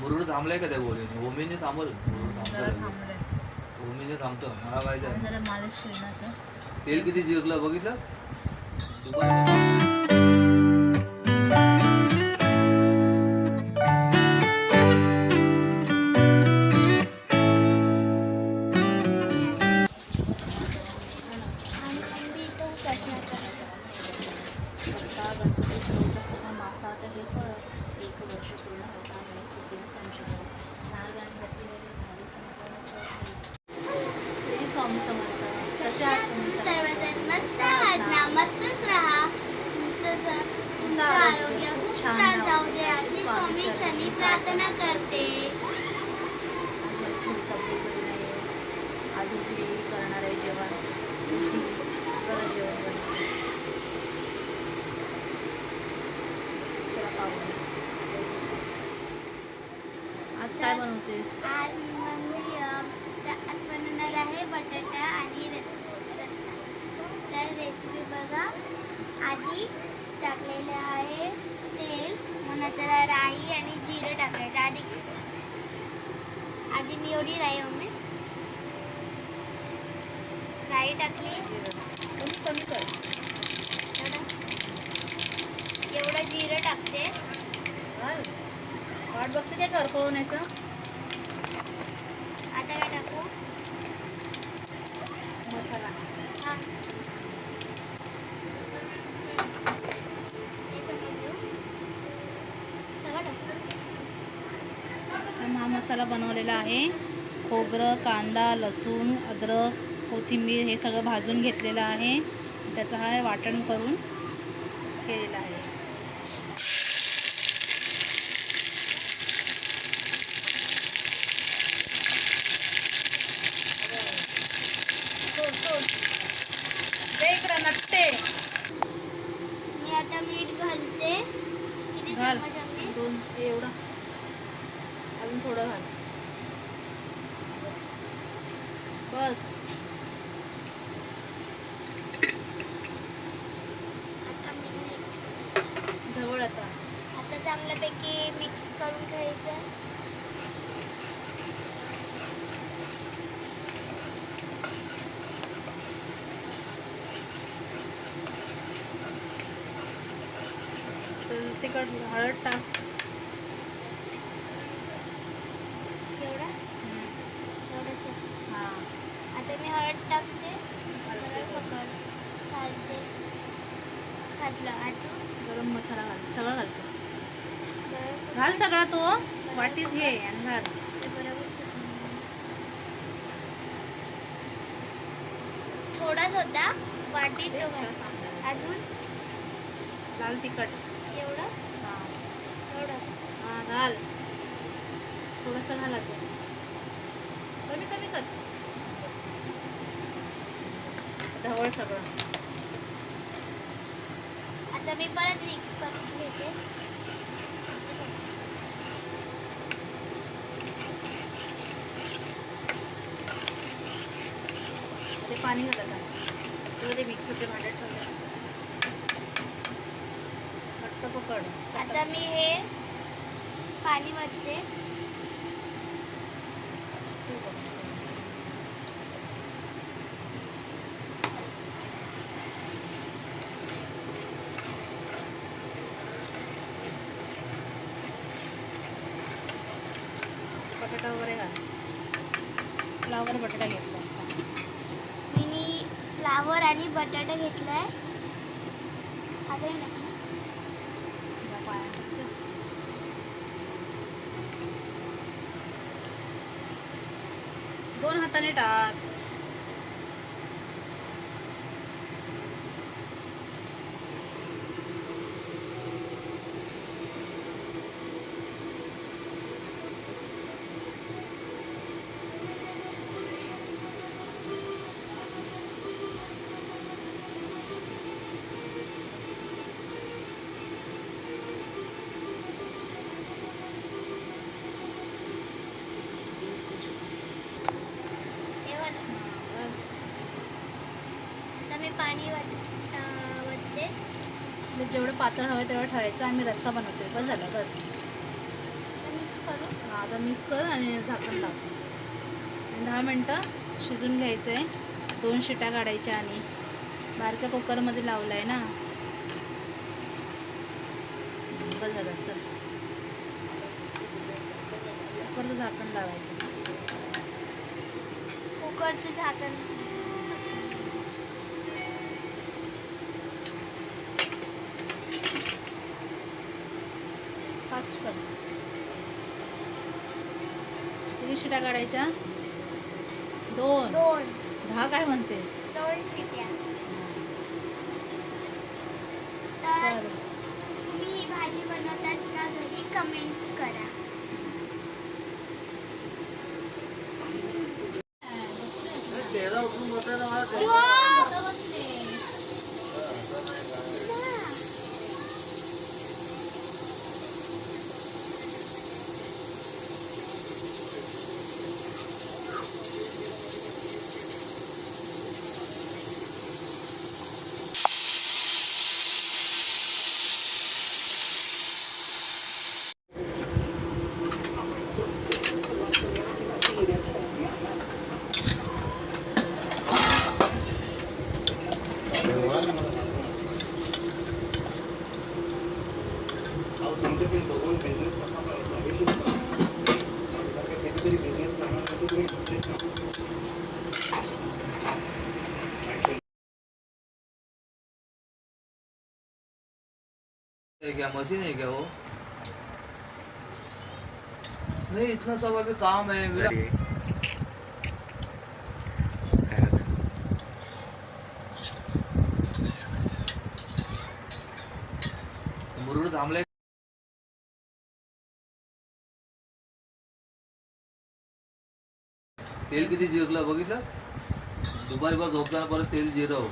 मुरुड थांबलाय का त्या गोळीने? ओमीने थांबल. मुरुड थांबतो ओमीने थांबतो. मला पाहिजे तेल किती जिरलं बघितलंस? दुपारी. चरणी प्रार्थना करते? करणार आहे जेवण जेवण चला पाहूया आज काय बनवतेस? आज मम्मी आज बनवणार आहे बटाटा आणि रस रस्सा. तर रेसिपी बघा. आधी नंतर राई आणि जिरं टाकायचं. आधी आधी मी एवढी राई मम्मी. राई टाकली. कमी कमी कर. एवढं. जिरं टाकते. वाट बघते काय करपवण्याचं आता काय टाकू? मसाला. हे चमच घेऊ. सगळं टाकू तर हा मसाला बनवलेला आहे. खोबरं कांदा लसूण अद्रक कोथिंबीर हे सगळं भाजून घेतलेलं आहे. त्याचं हा वाटण करून केलेलं आहे. मी आता मीठ घालते. किती दोन एवढं. अजून थोडं घाल. बस. बस जवळ आता. आता चांगल्यापैकी मिक्स करून घ्यायचं. तिकड हळद टाक एवढं एवढंसं हां आता मी हळद टाकते जरा पकड घालते घातलं अजून गरम मसाला घाल सगळं घालतो घाल सगळा तो वाटीच घे आणि घाल थोडाच होता. वाटीत तो घाल अजून? लाल तिखट. एवढं? हां. एवढं. हां घाल. थोडंसं घालायचं कमी कमी कर. ढवळ सगळं. मी परत मिक्स करून घेते. ते पाणी घालायचं तेव्हा ते मिक्सरचे भांड्यात ठेवलं घट्ट पकड. आता मी हे पाणी वरते बटाटा वगैरे घाल फ्लावर बटाटा घेतला. मी फ्लावर आणि बटाटा आता हे. या पाण्यात टाकतेस. दोन हाताने टाक जेवढं पातळ हवं तेवढं ठेवायचं. आम्ही रस्सा बनवतोय. बस झालं बस. मिक्स करू? हा, आता मिक्स कर आणि झाकण लाव. आणि दहा मिनटं शिजून घ्यायचं आहे दोन शिट्या काढायच्या आणि बारक्या कुकरमध्ये लावलं आहे ना. बस झालं चल. कुकरचं झाकण लावायचं. कुकरचं झाकण फास्ट कर. किती शिट्या काढायच्या? दोन. दोन. दहा काय म्हणतेस? दोन शिट्या. तर तुम्ही ही भाजी बनवतात का घरी कमेंट करा. है क्या? मशीन है क्या वो? नहीं इतना सब अभी काम है मेरा थांबलाय तेल किती जिरलं बघितलंस? दुपारी झोपताना परत तेल जिरव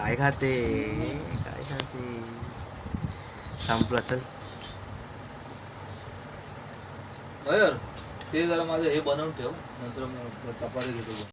काय खाते? काय खाते? संपला चल अयर ते जरा माझं हे बनवून ठेव नंतर मग चपाती घेतो.